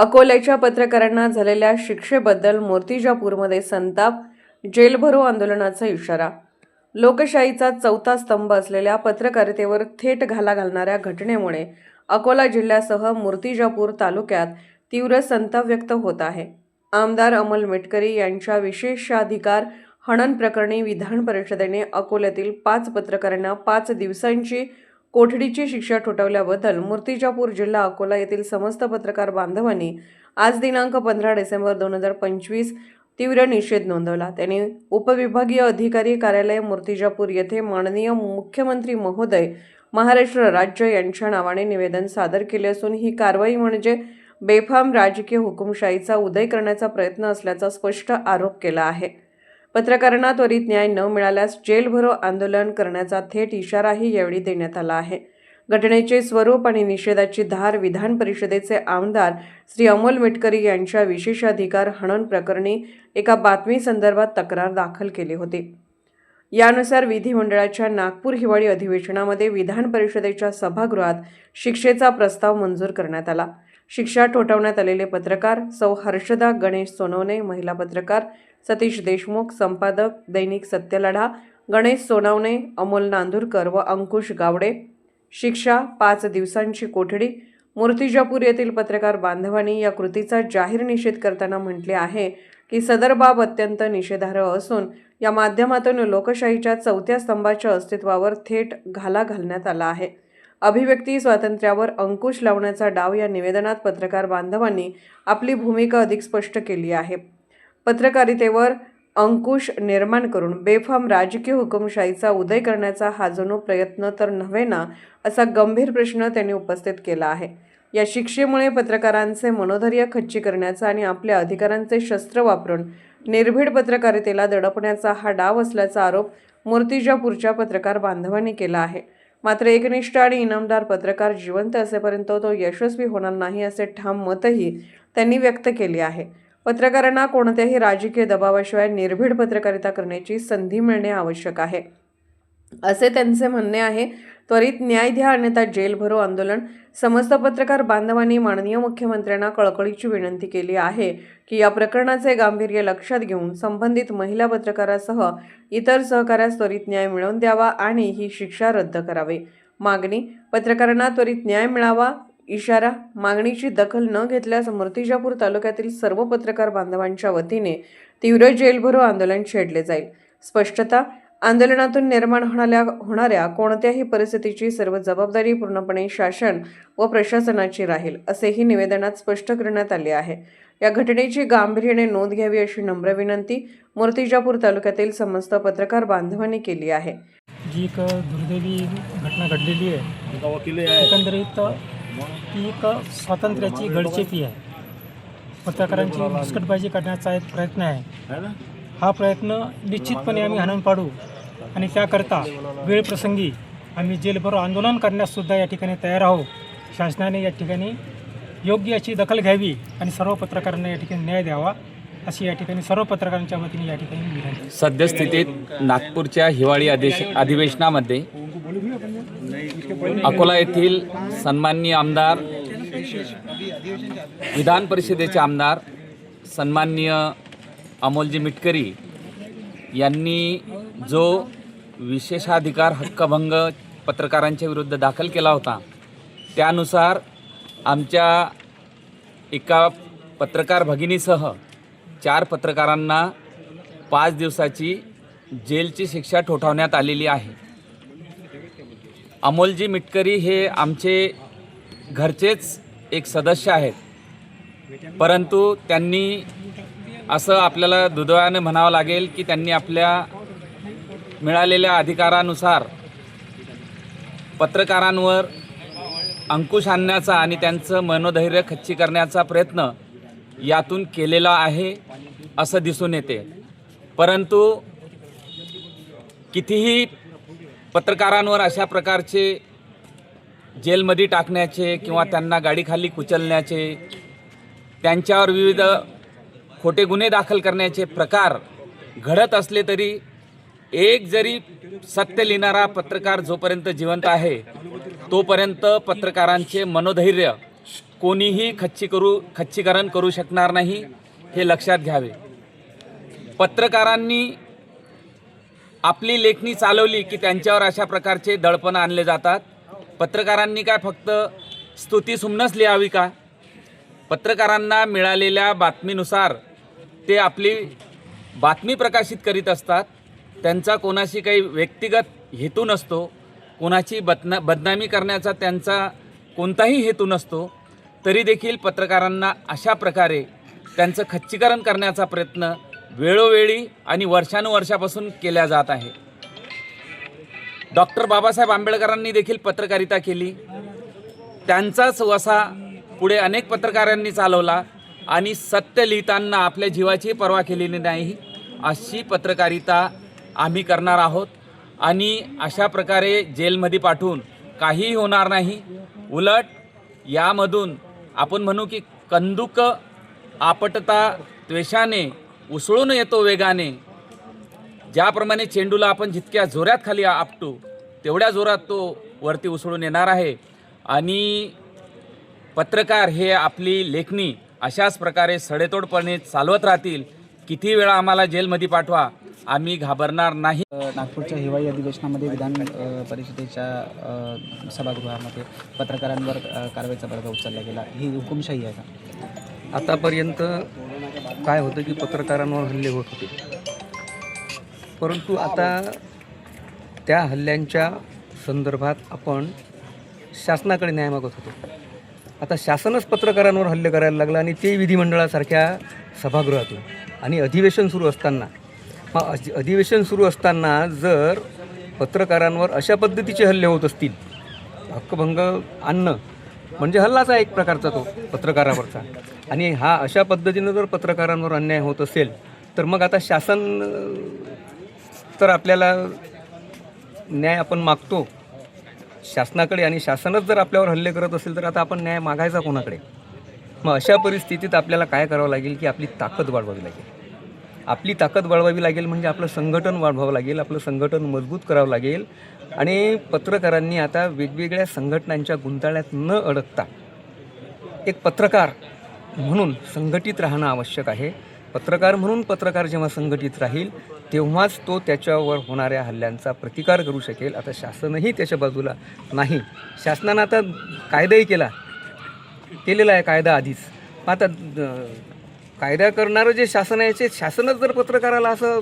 अकोल्याच्या पत्रकारांना झालेल्या शिक्षेबद्दल मूर्तिजापूरमध्ये संताप जेलभरो आंदोलनाचा इशारा. लोकशाहीचा चौथा स्तंभ असलेल्या पत्रकारितेवर थेट घाला घालणाऱ्या घटनेमुळे अकोला जिल्ह्यासह मूर्तिजापूर तालुक्यात तीव्र संताप व्यक्त होत आहे. आमदार अमल मेटकरी यांच्या विशेषाधिकार हनन प्रकरणी विधान परिषदेने अकोल्यातील पाच पत्रकारांना पाच दिवसांची कोठडीची शिक्षा ठोठावल्याबद्दल मूर्तिजापूर जिल्हा अकोला येथील समस्त पत्रकार बांधवांनी आज दिनांक पंधरा डिसेंबर दोन हजार पंचवीस तीव्र निषेध नोंदवला. त्यांनी उपविभागीय अधिकारी कार्यालय मूर्तिजापूर येथे माननीय मुख्यमंत्री महोदय महाराष्ट्र राज्य यांच्या नावाने निवेदन सादर केले असून ही कारवाई म्हणजे बेफाम राजकीय हुकुमशाहीचा उदय करण्याचा प्रयत्न असल्याचा स्पष्ट आरोप केला आहे. पत्रकारांना त्वरित न्याय न मिळाल्यास जेलभरो आंदोलन करण्याचा थेट इशाराही यावेळी देण्यात आला आहे. घटनेचे स्वरूप आणि निषेधाची धार विधान परिषदेचे आमदार श्री अमोल मिटकरी यांच्या विशेषाधिकार हनन प्रकरणी एका बातमी संदर्भात तक्रार दाखल केली होती. यानुसार विधिमंडळाच्या नागपूर हिवाळी अधिवेशनामध्ये विधान परिषदेच्या सभागृहात शिक्षेचा प्रस्ताव मंजूर करण्यात आला. शिक्षा ठोठावण्यात आलेले पत्रकार सौ हर्षदा गणेश सोनवणे महिला पत्रकार सतीश देशमुख संपादक दैनिक सत्यलढा गणेश सोनवणे अमोल नांदूरकर व अंकुश गावडे. शिक्षा पाच दिवसांची कोठडी. मूर्तिजापूर येथील पत्रकार बांधवांनी या कृतीचा जाहीर निषेध करताना म्हटले आहे की सदर बाब अत्यंत निषेधार्ह असून या माध्यमातून लोकशाहीच्या चौथ्या स्तंभाच्या अस्तित्वावर थेट घाला घालण्यात आला आहे. अभिव्यक्ती स्वातंत्र्यावर अंकुश लावण्याचा डाव या निवेदनात पत्रकार बांधवांनी आपली भूमिका अधिक स्पष्ट केली आहे. पत्रकारितेवर अंकुश निर्माण करून बेफाम राजकीय हुकुमशाहीचा उदय करण्याचा हा जणू प्रयत्न तर नव्हे ना असा गंभीर प्रश्न त्यांनी उपस्थित केला आहे. या शिक्षेमुळे पत्रकारांचे मनोधैर्य खच्ची करण्याचा आणि आपल्या अधिकारांचे शस्त्र वापरून निर्भीड पत्रकारितेला दडपण्याचा हा डाव असल्याचा आरोप मूर्तिजापूरच्या पत्रकार बांधवांनी केला आहे. मात्र एकनिष्ठ आणि इनामदार पत्रकार जिवंत असेपर्यंत तो यशस्वी होणार नाही असे ठाम मतही त्यांनी व्यक्त केले आहे. पत्रकारांना कोणत्याही राजकीय दबावाशिवाय निर्भीड पत्रकारिता करण्याची संधी मिळणे आवश्यक आहे. असे त्यांचे म्हणणे आहे त्वरित न्याय द्या अन्यथा जेल भरो आंदोलन. समस्त पत्रकार बांधवांनी माननीय मुख्यमंत्र्यांना कळकळीची विनंती केली आहे की या प्रकरणाचे गांभीर्य लक्षात घेऊन संबंधित महिला पत्रकारासह इतर सहकाऱ्यास त्वरित न्याय मिळवून द्यावा आणि ही शिक्षा रद्द करावी. मागणी पत्रकारांना त्वरित न्याय मिळावा इशारा मागणीची दखल न घेतल्यास मूर्तिजापूर तालुक्यातील सर्व पत्रकार बांधवांच्या वतीने तीव्र जेलभरो आंदोलन छेडले जाईल. स्पष्टता आंदोलनातून निर्माण होणाऱ्या होणाऱ्या कोणत्याही परिस्थितीची सर्व जबाबदारी पूर्णपणे शासन व प्रशासनाची राहील असेही निवेदनात स्पष्ट करण्यात आले आहे. या घटनेची गांभीर्याने नोंद घ्यावी अशी नम्र विनंती मूर्तिजापूर तालुक्यातील समस्त पत्रकार बांधवांनी केली आहे. जी एक दुर्दैवी घटना घडलेली आहे. एकंदरीत ती एक स्वातंत्र्याची गडचेपी आहे. पत्रकारांची मुस्कटबाजी करण्याचा एक प्रयत्न आहे. हा प्रयत्न निश्चितपणे आम्ही हाणून पाडू. आणि त्याकरता वेळ प्रसंगी आम्ही जेलभरो आंदोलन करण्याससुद्धा या ठिकाणी तयार आहोत. शासनाने या ठिकाणी योग्य अशी दखल घ्यावी आणि सर्व पत्रकारांना या ठिकाणी न्याय द्यावा अशी या ठिकाणी सर्व पत्रकारांच्या वतीने या ठिकाणी विनंती सद्यस्थितीत नागपूरच्या हिवाळी अधिश अधिवेशनामध्ये अकोला येथील सन्माननीय आमदार विधान परिषदेचे आमदार सन्माननीय अमोलजी मिटकरी यांनी जो विशेषाधिकार हक्कभंग पत्रकारांच्या विरुद्ध दाखल केला होता त्यानुसार आमच्या एका पत्रकार भगिनीसह चार पत्रकारांना पाच दिवसाची जेलची शिक्षा ठोठावण्यात आलेली आहे. अमोलजी मिटकरी हे आमचे घरचेच एक सदस्य आहेत. परंतु त्यांनी असं आपल्याला दुर्दैवाने म्हणावं लागेल की त्यांनी आपल्या मिळालेल्या अधिकारानुसार पत्रकारांवर अंकुश आणण्याचा आणि त्यांचं मनोधैर्य खच्ची करण्याचा प्रयत्न यातून केलेला आहे असं दिसून येते. परंतु कितीही पत्रकारांवर अशा प्रकारचे जेलमध्ये टाकण्याचे किंवा त्यांना गाडीखाली कुचलण्याचे त्यांच्यावर विविध खोटे गुन्हे दाखल करण्याचे प्रकार घडत असले तरी एक जरी सत्य लिहिणारा पत्रकार जोपर्यंत जिवंत आहे तोपर्यंत पत्रकारांचे मनोधैर्य कोणीही खच्ची करू खच्चीकरण करू शकणार नाही हे लक्षात घ्यावे. पत्रकारांनी आपली लेखणी चालवली की त्यांच्यावर अशा प्रकारचे दडपण आणले जातात. पत्रकारांनी काय फक्त स्तुतीसुमनच लिहावी का? पत्रकारांना मिळालेल्या बातमीनुसार ते आपली बातमी प्रकाशित करीत असतात. त्यांचा कोणाशी काही व्यक्तिगत हेतू नसतो. कोणाची बदना बदनामी करण्याचा त्यांचा कोणताही हेतू नसतो. तरी देखील पत्रकारांना अशा प्रकारे त्यांचं खच्चीकरण करण्याचा प्रयत्न वेळोवेळी आणि वर्षानुवर्षापासून केल्या जात आहे. डॉक्टर बाबासाहेब आंबेडकरांनी देखील पत्रकारिता केली. त्यांचाच वसा पुढे अनेक पत्रकारांनी चालवला. आणि सत्य लिहिताना आपल्या जीवाची पर्वा केलेली नाही अशी पत्रकारिता आम्ही करणार आहोत. आणि अशा प्रकारे जेलमध्ये पाठवून काहीही होणार नाही. उलट यामधून आपण म्हणू की कंदुक आपटता द्वेषाने उसळून येतो वेगाने. ज्याप्रमाणे चेंडूला आपण जितक्या जोरात खाली आपटू तेवढ्या जोरात तो वरती उसळून येणार आहे. आणि पत्रकार हे आपली लेखणी अशाच प्रकारे सडेतोडपणे चालवत राहतील. किती वेळा आम्हाला जेलमध्ये पाठवा. आम्ही घाबरणार नाही. नागपूरच्या हिवाळी अधिवेशनामध्ये विधान परिषदेच्या सभागृहामध्ये पत्रकारांवर कारवाईचा बडगा उचलला गेला. ही हुकुमशाही आहे का? आतापर्यंत काय होतं की पत्रकारांवर हल्ले होत होते. परंतु आता त्या हल्ल्यांच्या संदर्भात आपण शासनाकडे न्याय मागत होतो. आता शासनच पत्रकारांवर हल्ले करायला लागलं आणि ते विधिमंडळासारख्या सभागृहातून. आणि अधिवेशन सुरू असताना मग अधिवेशन सुरू असताना जर पत्रकारांवर अशा पद्धतीचे हल्ले होत असतील हक्कभंग आणणं म्हणजे हल्लाच आहे एक प्रकारचा तो पत्रकारावरचा. आणि हा अशा पद्धतीनं जर पत्रकारांवर अन्याय होत असेल तर मग आता शासन तर आपल्याला न्याय आपण मागतो. शासनाकडे आणि शासनच जर आपल्यावर हल्ले करत असेल तर आता आपण न्याय मागायचा कोणाकडे? मग अशा परिस्थितीत आपल्याला काय करावं लागेल की आपली ताकद वाढवावी लागेल? आपली ताकद वाढवावी लागेल म्हणजे आपलं संघटन वाढवावं लागेल आपलं संघटन मजबूत करावं लागेल आणि पत्रकारांनी आता वेगवेगळ्या संघटनांच्या गुंताळ्यात न अडकता एक पत्रकार म्हणून संघटित राहणं आवश्यक आहे. पत्रकार म्हणून पत्रकार जेव्हा संघटित राहील तेव्हाच तो त्याच्यावर होणाऱ्या हल्ल्यांचा प्रतिकार करू शकेल. आता शासनही त्याच्या बाजूला नाही. शासनानं आता कायदाही केला. केलेला आहे कायदा आधीच. मग आता कायदा करणारं जे शासन आहे ते शासनच जर पत्रकाराला असं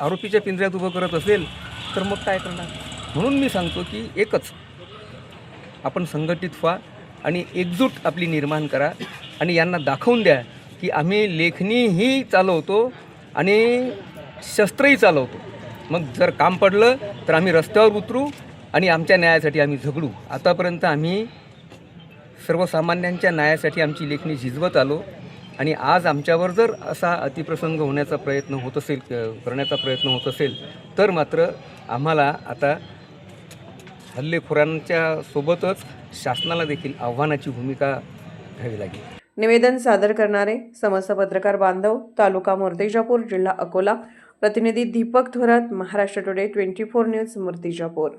आरोपीच्या पिंजऱ्यात उभं करत असेल तर मग काय करणार? म्हणून मी सांगतो की एकच आपण संघटित व्हा आणि एकजूट आपली निर्माण करा आणि यांना दाखवून द्या की आम्ही लेखणीही चालवतो आणि शस्त्रही चालवतो. मग जर काम पडलं तर आम्ही रस्त्यावर उतरू आणि आमच्या न्यायासाठी आम्ही झगडू. आतापर्यंत आम्ही सर्वसामान्यांच्या न्यायासाठी आमची लेखणी झिजवत आलो आणि आज आमच्यावर जर असा अतिप्रसंग होण्याचा प्रयत्न होत असेल करण्याचा प्रयत्न होत असेल तर मात्र आम्हाला आता हल्लेखोरांच्या सोबतच शासनाला देखील आव्हानाची भूमिका घ्यावी लागेल. निवेदन सादर करणारे समस्त पत्रकार बांधव तालुका मूर्तिजापूर जिल्हा अकोला. प्रतिनिधी Deepak Thorat Maharashtra today twenty four news Murtijapur.